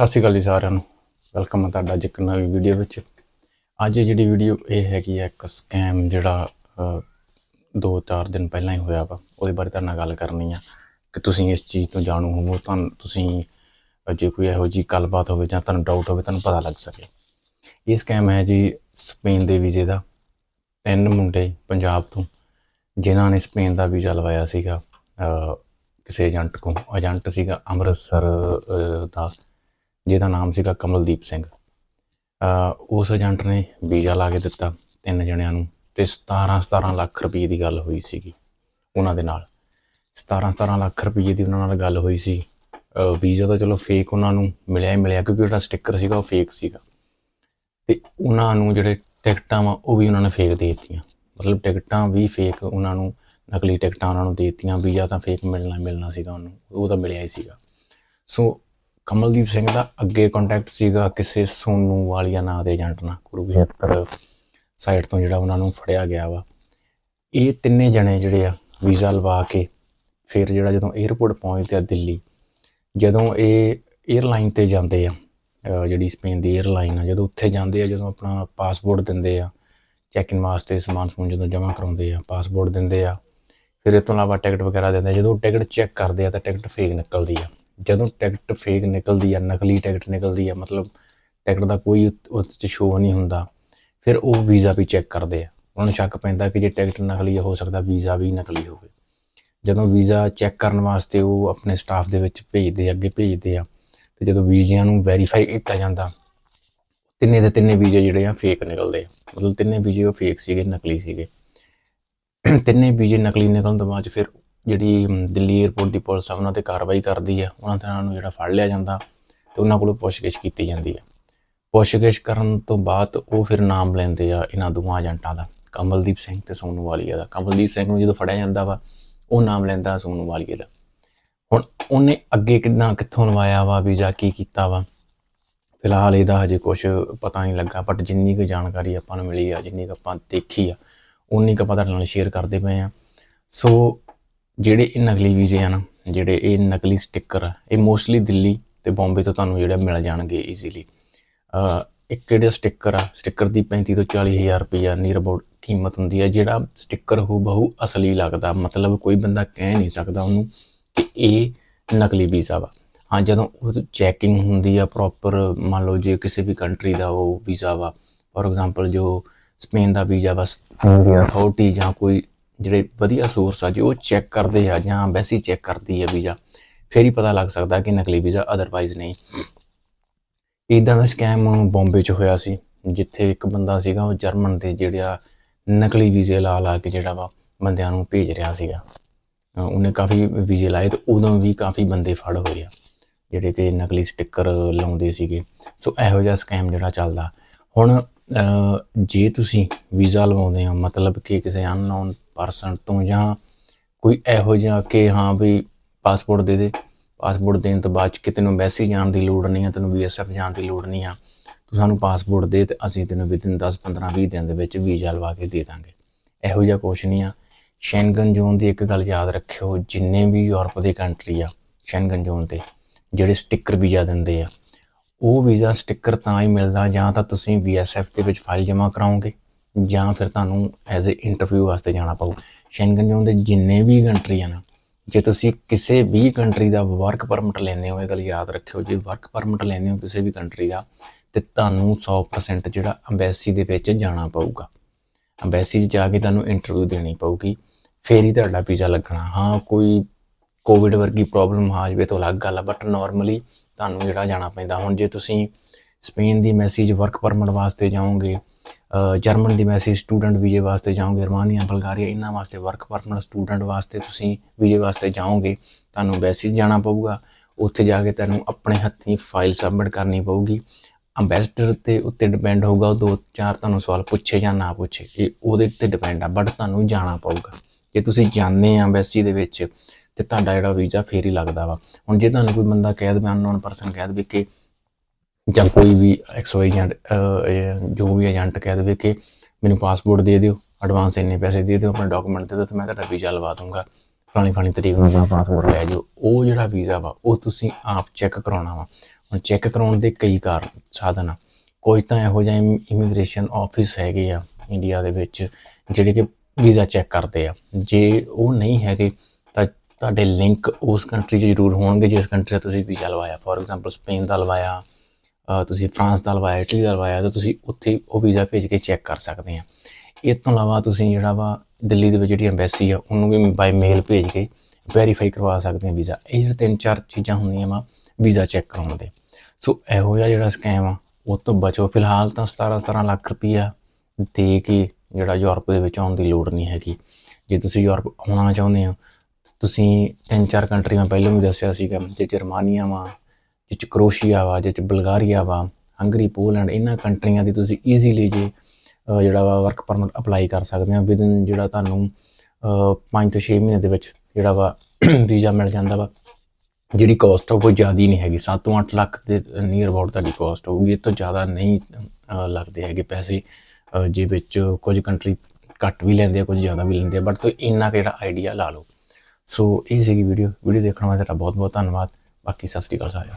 ਸਤਿ ਸ਼੍ਰੀ ਅਕਾਲ ਜੀ ਸਾਰਿਆਂ ਨੂੰ। ਵੈਲਕਮ ਹੈ ਤੁਹਾਡਾ ਅੱਜ ਇੱਕ ਨਵੀਂ ਵੀਡੀਓ ਵਿੱਚ। ਅੱਜ ਜਿਹੜੀ ਵੀਡੀਓ ਇਹ ਹੈਗੀ ਹੈ ਇੱਕ ਸਕੈਮ ਜਿਹੜਾ ਅ, ਦੋ ਚਾਰ ਦਿਨ ਪਹਿਲਾਂ ਹੀ ਹੋਇਆ ਵਾ। ਉਹਦੇ ਬਾਰੇ ਤੁਹਾਡੇ ਨਾਲ ਗੱਲ ਕਰਨੀ ਆ ਕਿ ਤੁਸੀਂ ਇਸ ਚੀਜ਼ ਤੋਂ ਜਾਣੂ ਹੋਵੋ ਤੁਹਾਨੂੰ ਤੁਸੀਂ ਜੇ ਕੋਈ ਇਹੋ ਜੀ ਗੱਲਬਾਤ ਹੋਵੇ ਜਾਂ ਤੁਹਾਨੂੰ ਡਾਊਟ ਹੋਵੇ ਤੁਹਾਨੂੰ ਪਤਾ ਲੱਗ ਸਕੇ। ਇਹ ਸਕੈਮ ਹੈ ਜੀ ਸਪੇਨ ਦੇ ਵੀਜ਼ੇ ਦਾ। ਤਿੰਨ ਮੁੰਡੇ ਪੰਜਾਬ ਤੋਂ ਜਿਨ੍ਹਾਂ ਨੇ ਸਪੇਨ ਦਾ ਵੀਜ਼ਾ ਲਵਾਇਆ ਸੀਗਾ ਕਿਸੇ ਏਜੰਟ ਕੋਲ। ਏਜੰਟ ਸੀਗਾ ਅੰਮ੍ਰਿਤਸਰ ਦਾ। ਜਿਹਦਾ ਨਾਮ ਸੀਗਾ ਕਮਲਦੀਪ ਸਿੰਘ। ਉਸ ਏਜੰਟ ਨੇ ਵੀਜ਼ਾ ਲਾ ਕੇ ਦਿੱਤਾ ਤਿੰਨ ਜਣਿਆਂ ਨੂੰ ਤੇ 17 17 ਲੱਖ ਰੁਪਏ ਦੀ ਗੱਲ ਹੋਈ ਸੀਗੀ ਉਹਨਾਂ ਦੇ ਨਾਲ। 17 17 ਲੱਖ ਰੁਪਏ ਦੀ ਉਹਨਾਂ ਨਾਲ ਗੱਲ ਹੋਈ ਸੀ। ਵੀਜ਼ਾ ਤਾਂ ਚਲੋ ਫੇਕ ਉਹਨਾਂ ਨੂੰ ਮਿਲਿਆ ਹੀ ਮਿਲਿਆ ਕਿਉਂਕਿ ਜਿਹੜਾ ਸਟicker ਸੀਗਾ, ਉਹ ਫੇਕ ਸੀਗਾ। ਤੇ ਉਹਨਾਂ ਨੂੰ ਜਿਹੜੇ ਟਿਕਟਾਂ ਵਾ, ਉਹ ਵੀ ਉਹਨਾਂ ਨੇ ਫੇਕ ਦੇ ਦਿੱਤੀਆਂ। ਮਤਲਬ ਟਿਕਟਾਂ ਵੀ ਫੇਕ ਉਹਨਾਂ ਨੂੰ, ਨਕਲੀ ਟਿਕਟਾਂ ਉਹਨਾਂ ਨੂੰ ਦੇ ਦਿੱਤੀਆਂ। ਵੀਜ਼ਾ ਤਾਂ ਫੇਕ ਮਿਲਣਾ ਮਿਲਣਾ ਸੀਗਾ ਉਹਨੂੰ, ਉਹ ਤਾਂ ਮਿਲਿਆ ਹੀ ਸੀਗਾ। ਸੋ ਕਮਲਦੀਪ ਸਿੰਘ ਦਾ ਅੱਗੇ ਕੰਟੈਕਟ ਸੀਗਾ ਕਿਸੇ ਸੋਨੂ ਵਾਲੀਆ ਨਾਂ ਦੇ ਏਜੰਟ ਨਾਲ ਗੁਰੂ ਕੁਰੂਕਸ਼ੇਤਰ ਸਾਈਡ ਤੋਂ ਜਿਹੜਾ ਉਹਨਾਂ ਨੂੰ ਫੜਿਆ ਗਿਆ ਵਾ। ਇਹ ਤਿੰਨੇ ਜਣੇ ਜਿਹੜੇ ਆ ਵੀਜ਼ਾ ਲਵਾ ਕੇ ਫਿਰ ਜਿਹੜਾ ਜਦੋਂ 에어ਪੋਰਟ ਪਹੁੰਚਦੇ ਆ ਦਿੱਲੀ ਜਦੋਂ ਇਹ 에ਅਰਲਾਈਨ ਤੇ ਜਾਂਦੇ ਆ ਜਿਹੜੀ ਸਪੇਨ ਦੀ 에ਅਰਲਾਈਨ ਆ ਜਦੋਂ ਉੱਥੇ ਜਾਂਦੇ ਆ ਜਦੋਂ ਆਪਣਾ ਪਾਸਪੋਰਟ ਦਿੰਦੇ ਆ ਚੈੱਕ ਇਨ ਵਾਸਤੇ ਸਮਾਨ ਸਮੂਨ ਜਦੋਂ ਜਮ੍ਹਾਂ ਕਰਾਉਂਦੇ ਆ ਪਾਸਪੋਰਟ ਦਿੰਦੇ ਆ ਫਿਰ ਇਹ ਤੋਂ ਇਲਾਵਾ ਟਿਕਟ ਵਗੈਰਾ ਦਿੰਦੇ ਜਦੋਂ ਟਿਕਟ ਚੈੱਕ ਕਰਦੇ ਆ ਤਾਂ ਟਿਕਟ ਫੇਕ ਨਿਕਲਦੀ ਆ। ਜਦੋਂ ਟਿਕਟ ਫੇਕ ਨਿਕਲਦੀ ਆ ਨਕਲੀ ਟਿਕਟ ਨਿਕਲਦੀ ਆ ਮਤਲਬ ਟਿਕਟ ਦਾ ਕੋਈ ਉਸ 'ਚ ਸ਼ੋਅ ਨਹੀਂ ਹੁੰਦਾ ਫਿਰ ਉਹ ਵੀਜ਼ਾ ਵੀ ਚੈੱਕ ਕਰਦੇ ਆ। ਉਹਨਾਂ ਨੂੰ ਸ਼ੱਕ ਪੈਂਦਾ ਕਿ ਜੇ ਟਿਕਟ ਨਕਲੀ ਹੋ ਸਕਦਾ ਵੀਜ਼ਾ ਵੀ ਨਕਲੀ ਹੋਵੇ। ਜਦੋਂ ਵੀਜ਼ਾ ਚੈੱਕ ਕਰਨ ਵਾਸਤੇ ਉਹ ਆਪਣੇ ਸਟਾਫ ਦੇ ਵਿੱਚ ਭੇਜਦੇ ਆ, ਅੱਗੇ ਭੇਜਦੇ ਆ ਤੇ ਜਦੋਂ ਵੀਜ਼ਿਆਂ ਨੂੰ ਵੈਰੀਫਾਈ ਕੀਤਾ ਜਾਂਦਾ ਤਿੰਨੇ ਦੇ ਤਿੰਨੇ ਵੀਜ਼ੇ ਜਿਹੜੇ ਆ ਫੇਕ ਨਿਕਲਦੇ ਆ। ਮਤਲਬ ਤਿੰਨੇ ਵੀਜ਼ੇ ਉਹ ਫੇਕ ਸੀਗੇ ਨਕਲੀ ਸੀਗੇ। ਤਿੰਨੇ ਵੀਜ਼ੇ ਨਕਲੀ ਨਿਕਲਣ ਤੋਂ ਬਾਅਦ ਫਿਰ ਜਿਹੜੀ ਦਿੱਲੀ 에ਅਰਪੋਰਟ ਦੀ ਪੁਲਿਸ ਆ, ਉਹਨਾਂ ਤੇ ਕਾਰਵਾਈ ਕਰਦੀ ਆ, ਉਹਨਾਂ ਤੇ ਨੂੰ ਜਿਹੜਾ ਫੜ ਲਿਆ ਜਾਂਦਾ ਤੇ ਉਹਨਾਂ ਕੋਲੋਂ ਪੁੱਛਗਿੱਛ ਕੀਤੀ ਜਾਂਦੀ ਆ। ਪੁੱਛਗਿੱਛ ਕਰਨ ਤੋਂ ਬਾਅਦ ਉਹ ਫਿਰ ਨਾਮ ਲੈਂਦੇ ਆ ਇਹਨਾਂ ਦੋਵਾਂ ਏਜੰਟਾਂ ਦਾ, ਕਮਲਦੀਪ ਸਿੰਘ ਤੇ ਸੋਨੂ ਵਾਲੀਆ ਦਾ। ਕਮਲਦੀਪ ਸਿੰਘ ਨੂੰ ਜਦੋਂ ਫੜਿਆ ਜਾਂਦਾ ਵਾ, ਉਹ ਨਾਮ ਲੈਂਦਾ ਸੋਨੂ ਵਾਲੀਆ ਦਾ। ਹੁਣ ਉਹਨੇ ਅੱਗੇ ਕਿੰਨਾ ਕਿੱਥੋਂ ਲਵਾਇਆ ਵਾ ਵੀਜ਼ਾ ਕੀ ਕੀਤਾ ਵਾ, ਫਿਲਹਾਲ ਇਹਦਾ ਹਜੇ ਕੁਝ ਪਤਾ ਨਹੀਂ ਲੱਗਾ ਬਟ ਜਿੰਨੀ ਕੁ ਜਾਣਕਾਰੀ ਆਪਾਂ ਨੂੰ ਮਿਲੀ ਆ, ਜਿੰਨੀ ਕੁ ਆਪਾਂ ਦੇਖੀ ਆ, ਉਨੀ ਕੁ ਆਪਾਂ ਤੁਹਾਡੇ ਨਾਲ ਸ਼ੇਅਰ ਕਰਦੇ ਪਏ ਆ। ਸੋ ਜਿਹੜੇ ਇਹ ਨਕਲੀ ਵੀਜ਼ੇ ਆ ਨਾ ਜਿਹੜੇ ਇਹ ਨਕਲੀ ਸਟicker ਆ ਇਹ ਮੋਸਟਲੀ ਦਿੱਲੀ ਤੇ ਬੰਬੇ ਤੋਂ ਤੁਹਾਨੂੰ ਜਿਹੜੇ ਮਿਲ ਜਾਣਗੇ ਈਜ਼ੀਲੀ ਇੱਕ ਜਿਹੜੇ ਸਟicker ਆ? ਸਟicker ਦੀ 35 ਤੋਂ 40 ਹਜ਼ਾਰ ਰੁਪਈਆ ਨੀਅਰ ਅਬਾਊਟ ਕੀਮਤ ਹੁੰਦੀ ਹੈ ਜਿਹੜਾ ਸਟicker ਹੋ ਬਹੁ ਅਸਲੀ ਲੱਗਦਾ ਮਤਲਬ ਕੋਈ ਬੰਦਾ ਕਹਿ ਨਹੀਂ ਸਕਦਾ ਉਹਨੂੰ ਕਿ ਇਹ ਨਕਲੀ ਵੀਜ਼ਾ ਵਾ। ਹਾਂ ਜਦੋਂ ਉਹ ਚੈਕਿੰਗ ਹੁੰਦੀ ਆ ਪ੍ਰੋਪਰ ਮੰਨ ਲਓ ਜੇ ਕਿਸੇ ਵੀ ਕੰਟਰੀ ਦਾ ਉਹ ਵੀਜ਼ਾ ਵਾ ਫੋਰ ਐਗਜ਼ਾਮਪਲ ਜੋ ਸਪੇਨ ਦਾ ਵੀਜ਼ਾ ਵਾ ਇੰਡੀਆ ਅਥਾਰਟੀ ਜਾਂ ਕੋਈ ਜਿਹੜੇ ਵਧੀਆ ਸੋਰਸ ਆ ਜੇ, ਉਹ ਚੈੱਕ ਕਰਦੇ ਆ ਜਾਂ ਐਮਬੈਸੀ ਚੈੱਕ ਕਰਦੀ ਆ ਵੀਜ਼ਾ, ਫਿਰ ਹੀ ਪਤਾ ਲੱਗ ਸਕਦਾ ਕਿ ਨਕਲੀ ਵੀਜ਼ਾ ਅਦਰਵਾਈਜ਼ ਨਹੀਂ। ਇਦਾਂ ਦਾ ਸਕੈਮ ਬੰਬੇ 'ਚ ਹੋਇਆ ਸੀ, ਜਿੱਥੇ ਇੱਕ ਬੰਦਾ ਸੀਗਾ, ਉਹ ਜਰਮਨ ਦੇ ਜਿਹੜਾ ਨਕਲੀ ਵੀਜ਼ੇ ਲਾ ਲਾ ਕੇ ਜਿਹੜਾ ਵਾ ਬੰਦਿਆਂ ਨੂੰ ਭੇਜ ਰਿਹਾ ਸੀਗਾ। ਉਹਨੇ ਕਾਫੀ ਵੀਜ਼ੇ ਲਾਏ ਤੇ ਉਦੋਂ ਵੀ ਕਾਫੀ ਬੰਦੇ ਫੜ ਹੋਏ ਆ, ਜਿਹੜੇ ਕਿ ਨਕਲੀ ਸਟicker ਲਾਉਂਦੇ ਸੀਗੇ। ਸੋ ਇਹੋ ਜਿਹਾ ਸਕੈਮ ਜਿਹੜਾ ਚੱਲਦਾ। ਹੁਣ ਜੇ ਤੁਸੀਂ ਵੀਜ਼ਾ ਲਵਾਉਂਦੇ ਹੋ, ਮਤਲਬ ਕਿ ਕਿਸੇ ਅਨਨੋਨ ਪਰਸਨ ਤੋਂ ਜਾਂ ਕੋਈ ਇਹੋ ਜਿਹਾ ਕਿ ਹਾਂ ਵੀ ਪਾਸਪੋਰਟ ਦੇ ਦੇ, ਪਾਸਪੋਰਟ ਦੇਣ ਤੋਂ ਬਾਅਦ 'ਚ ਕਿਤੇ ਨੂੰ ਐਮਬੈਸੀ ਜਾਣ ਦੀ ਲੋੜ ਨਹੀਂ ਆ, ਤੈਨੂੰ ਬੀਐਸਐਫ ਜਾਣ ਦੀ ਲੋੜ ਨਹੀਂ ਆ, ਤੂੰ ਸਾਨੂੰ ਪਾਸਪੋਰਟ ਦੇ ਤੇ ਅਸੀਂ ਤੈਨੂੰ ਵਿਦਿਨ 10 15 20 ਦਿਨ ਦੇ ਵਿੱਚ ਵੀਜ਼ਾ ਲਵਾ ਕੇ ਦੇ ਦਾਂਗੇ। ਇਹੋ ਜਿਹਾ ਕੁਛ ਨਹੀਂ ਆ। ਸ਼ੈਂਗਨ ਜ਼ੋਨ ਦੀ ਇੱਕ ਗੱਲ ਯਾਦ ਰੱਖਿਓ, ਜਿੰਨੇ ਵੀ ਯੂਰਪ ਦੇ ਕੰਟਰੀ ਆ ਸ਼ੈਂਗਨ ਜ਼ੋਨ ਤੇ, ਜਿਹੜੇ ਸਟicker ਵੀਜ਼ਾ ਦਿੰਦੇ ਆ, ਉਹ ਵੀਜ਼ਾ ਸਟicker ਤਾਂ ਹੀ ਮਿਲਦਾ ਜਾਂ ਤਾਂ ਤੁਸੀਂ ਬੀਐਸਐਫ ਦੇ ਵਿੱਚ ਫਾਈਲ ਜਮ੍ਹਾਂ ਕਰਾਓਗੇ। ਜਾਂ ਫਿਰ ਤੁਹਾਨੂੰ ਐਜ਼ ਅ ਇੰਟਰਵਿਊ ਵਾਸਤੇ ਜਾਣਾ ਪਊ। ਸ਼ੈਂਗਨ ਜ਼ੋਨ ਦੇ ਜਿੰਨੇ ਵੀ ਕੰਟਰੀ ਆ ਨਾ, ਜੇ ਤੁਸੀਂ ਕਿਸੇ ਵੀ ਕੰਟਰੀ ਦਾ ਵਰਕ ਪਰਮਿਟ ਲੈਂਦੇ ਹੋ, ਇਹ ਗੱਲ ਯਾਦ ਰੱਖਿਓ, ਜੇ ਵਰਕ ਪਰਮਿਟ ਲੈਂਦੇ ਹੋ ਕਿਸੇ ਵੀ ਕੰਟਰੀ ਦਾ, ਤੇ ਤੁਹਾਨੂੰ 100% ਜਿਹੜਾ ਐਮਬੈਸੀ ਦੇ ਵਿੱਚ ਜਾਣਾ ਪਊਗਾ। ਐਮਬੈਸੀ 'ਚ ਜਾ ਕੇ ਤੁਹਾਨੂੰ ਇੰਟਰਵਿਊ ਦੇਣੀ ਪਊਗੀ। ਫੇਰ ਹੀ ਤੁਹਾਡਾ ਵੀਜ਼ਾ ਲੱਗਣਾ। ਹਾਂ, ਕੋਈ ਕੋਵਿਡ ਵਰਗੀ ਪ੍ਰੋਬਲਮ ਆ ਜਾਵੇ ਤਾਂ ਅਲੱਗ ਗੱਲ ਆ ਬਟ ਨਾਰਮਲੀ ਤੁਹਾਨੂੰ ਜਿਹੜਾ ਜਾਣਾ ਪੈਂਦਾ। ਹੁਣ ਜੇ ਤੁਸੀਂ ਸਪੇਨ ਦੀ ਮੈਸੇਜ ਵਰਕ ਪਰਮਿਟ ਵਾਸਤੇ ਜਾਓਗੇ ਜਰਮਨ ਦੀ ਮੈਸੇਜ ਸਟੂਡੈਂਟ ਵੀਜ਼ੇ ਵਾਸਤੇ ਜਾਓਗੇ ਰਮਾਨੀਆ ਬਲਗਾਰੀਆ, ਇਹਨਾਂ ਵਾਸਤੇ ਵਰਕ ਪਰਮਿਟ ਸਟੂਡੈਂਟ ਵਾਸਤੇ ਤੁਸੀਂ ਵੀਜ਼ੇ ਵਾਸਤੇ ਜਾਓਗੇ, ਤੁਹਾਨੂੰ ਮੈਸੇਜ ਜਾਣਾ ਪਊਗਾ, ਉੱਥੇ ਜਾ ਕੇ ਤੁਹਾਨੂੰ ਆਪਣੇ ਹੱਥੀਂ ਫਾਈਲ ਸਬਮਿਟ ਕਰਨੀ ਪਊਗੀ। ਅੰਬੈਸਡਰ ਤੇ ਉੱਤੇ ਡਿਪੈਂਡ ਹੋਊਗਾ, ਉਹ ਦੋ ਚਾਰ ਤੁਹਾਨੂੰ ਸਵਾਲ ਪੁੱਛੇ ਜਾਂ ਨਾ ਪੁੱਛੇ, ਇਹ ਉਹਦੇ ਤੇ ਡਿਪੈਂਡ ਆ ਬਟ ਤੁਹਾਨੂੰ ਜਾਣਾ ਪਊਗਾ। ਜੇ ਤੁਸੀਂ ਜਾਂਦੇ ਆ ਅੰਬੈਸੀ ਦੇ ਵਿੱਚ, ਤੇ ਤੁਹਾਡਾ ਜਿਹੜਾ ਵੀਜ਼ਾ ਫੇਰ ਹੀ ਲੱਗਦਾ ਵਾ। ਹੁਣ ਜੇ ਤੁਹਾਨੂੰ ਕੋਈ ਬੰਦਾ ਕਹਿ ਦੇਵੇ ਅਨਨੋਨ ਪਰਸਨ ਕਹਿ ਦੇਵੇ ਕਿ ਜਾਂ ਕੋਈ ਵੀ ਐਕਸਵਾਈ ਏਜੰਟ ਜੋ ਵੀ ਏਜੰਟ ਕਹਿ ਦੇਵੇ ਕਿ ਮੈਨੂੰ ਪਾਸਪੋਰਟ ਦੇ ਦਿਓ ਐਡਵਾਂਸ ਇੰਨੇ ਪੈਸੇ ਦੇ ਦਿਓ ਆਪਣੇ ਡਾਕੂਮੈਂਟ ਦੇ ਦਿਓ ਤੇ ਮੈਂ ਤੁਹਾਡਾ ਵੀਜ਼ਾ ਲਵਾ ਦੂੰਗਾ। ਫਲਾਣੀ ਫਲਾਣੀ ਤਰੀਕ ਨੂੰ ਆਪਣਾ ਪਾਸਪੋਰਟ ਲੈ ਜਾਓ ਉਹ ਜਿਹੜਾ ਵੀਜ਼ਾ ਵਾ ਉਹ ਤੁਸੀਂ ਆਪ ਚੈੱਕ ਕਰਾਉਣਾ ਵਾ। ਹੁਣ ਚੈੱਕ ਕਰਾਉਣ ਦੇ ਕਈ ਕਾਰਨ ਸਾਧਨ ਆ। ਕੋਈ ਤਾਂ ਇਹੋ ਜਿਹੇ ਇਮੀਗ੍ਰੇਸ਼ਨ ਆਫਿਸ ਹੈਗੇ ਆ ਇੰਡੀਆ ਦੇ ਵਿੱਚ ਜਿਹੜੇ ਕਿ ਵੀਜ਼ਾ ਚੈੱਕ ਕਰਦੇ ਆ। ਜੇ ਉਹ ਨਹੀਂ ਹੈਗੇ ਤਾਂ ਤੁਹਾਡੇ ਲਿੰਕ ਉਸ ਕੰਟਰੀ 'ਚ ਜ਼ਰੂਰ ਹੋਣਗੇ ਜਿਸ ਕੰਟਰੀ ਦਾ ਤੁਸੀਂ ਵੀਜ਼ਾ ਲਵਾਇਆ। ਫੋਰ ਐਗਜ਼ਾਮਪਲ ਸਪੇਨ ਦਾ ਲਵਾਇਆ। ਤੁਸੀਂ ਫਰਾਂਸ ਦਾ ਲਵਾਇਆ, ਇਟਲੀ ਦਾ ਲਵਾਇਆ, ਤਾਂ ਤੁਸੀਂ ਉੱਥੇ ਉਹ ਵੀਜ਼ਾ ਭੇਜ ਕੇ ਚੈੱਕ ਕਰ ਸਕਦੇ ਆ। ਇਹ ਤੋਂ ਇਲਾਵਾ ਤੁਸੀਂ ਜਿਹੜਾ ਵਾ ਦਿੱਲੀ ਦੇ ਵਿੱਚ ਜਿਹੜੀ ਐਮਬੈਸੀ ਆ, ਉਹਨੂੰ ਵੀ ਬਾਈ ਮੇਲ ਭੇਜ ਕੇ ਵੈਰੀਫਾਈ ਕਰਵਾ ਸਕਦੇ ਆ ਵੀਜ਼ਾ। ਇਹ ਜਿਹੜੇ ਤਿੰਨ ਚਾਰ ਚੀਜ਼ਾਂ ਹੁੰਦੀਆਂ ਵਾ ਵੀਜ਼ਾ ਚੈੱਕ ਕਰਾਉਣ ਦੇ। ਸੋ ਇਹੋ ਜਿਹਾ ਜਿਹੜਾ ਸਕੈਮ ਆ, ਉਹ ਤੋਂ ਬਚੋ। ਫਿਲਹਾਲ ਤਾਂ 17 17 ਲੱਖ ਰੁਪਈਆ ਦੇ ਕੇ ਜਿਹੜਾ ਯੂਰਪ ਦੇ ਵਿੱਚ ਆਉਣ ਦੀ ਲੋੜ ਨਹੀਂ ਹੈਗੀ। ਜੇ ਤੁਸੀਂ ਯੂਰਪ ਆਉਣਾ ਚਾਹੁੰਦੇ ਹੋ, ਤੁਸੀਂ ਤਿੰਨ ਚਾਰ ਕੰਟਰੀਆਂ ਪਹਿਲਾਂ ਵੀ ਦੱਸਿਆ ਸੀਗਾ, ਜੇ ਜਰਮਾਨੀਆ ਵਾ ਜਿਹ ਚ ਕਰੋਸ਼ੀਆ ਵਾ, ਜਿਹ ਚ ਬਲਗਾਰੀਆ ਵਾ, ਹੰਗਰੀ, ਪੋਲੈਂਡ ਇਹਨਾਂ ਕੰਟਰੀਆਂ ਦੀ ਤੁਸੀਂ ਈਜ਼ੀਲੀ ਜੇ ਜਿਹੜਾ ਵਾ ਵਰਕ ਪਰਮਿਟ ਅਪਲਾਈ ਕਰ ਸਕਦੇ ਹੋ ਵਿਦਨ ਜਿਹੜਾ ਤੁਹਾਨੂੰ 5 ਤੋਂ 6 ਮਹੀਨੇ ਦੇ ਵਿੱਚ ਜਿਹੜਾ ਵਾ ਵੀਜ਼ਾ ਮਿਲ ਜਾਂਦਾ ਵਾ, ਜਿਹੜੀ ਕਾਸਟ ਆ ਉਹ ਕੋਈ ਜ਼ਿਆਦਾ ਨਹੀਂ ਹੈਗੀ। 7 ਤੋਂ 8 ਲੱਖ ਦੇ ਨੀਅਰ ਅਬਾਊਟ ਤੁਹਾਡੀ ਕਾਸਟ ਹੋਊਗੀ, ਇਹ ਤੋਂ ਜ਼ਿਆਦਾ ਨਹੀਂ ਲੱਗਦੇ ਹੈਗੇ ਪੈਸੇ ਜੇ ਵਿੱਚ ਕੁਝ ਕੰਟਰੀ ਘੱਟ ਵੀ ਲੈਂਦੇ ਆ, ਕੁਝ ਜ਼ਿਆਦਾ ਵੀ ਲੈਂਦੇ ਆ ਬਟ ਤੁਸੀਂ ਇੰਨਾ ਕੁ ਜਿਹੜਾ ਆਈਡੀਆ ਲਾ ਲਓ। ਸੋ ਇਹ ਸੀਗੀ ਵੀਡੀਓ ਵੀਡੀਓ ਦੇਖਣ ਵਾਸਤੇ ਤੁਹਾਡਾ ਬਹੁਤ ਬਹੁਤ ਧੰਨਵਾਦ। ਬਾਕੀ ਸਤਿ ਸ਼੍ਰੀ ਅਕਾਲ ਸਾਰਿਆਂ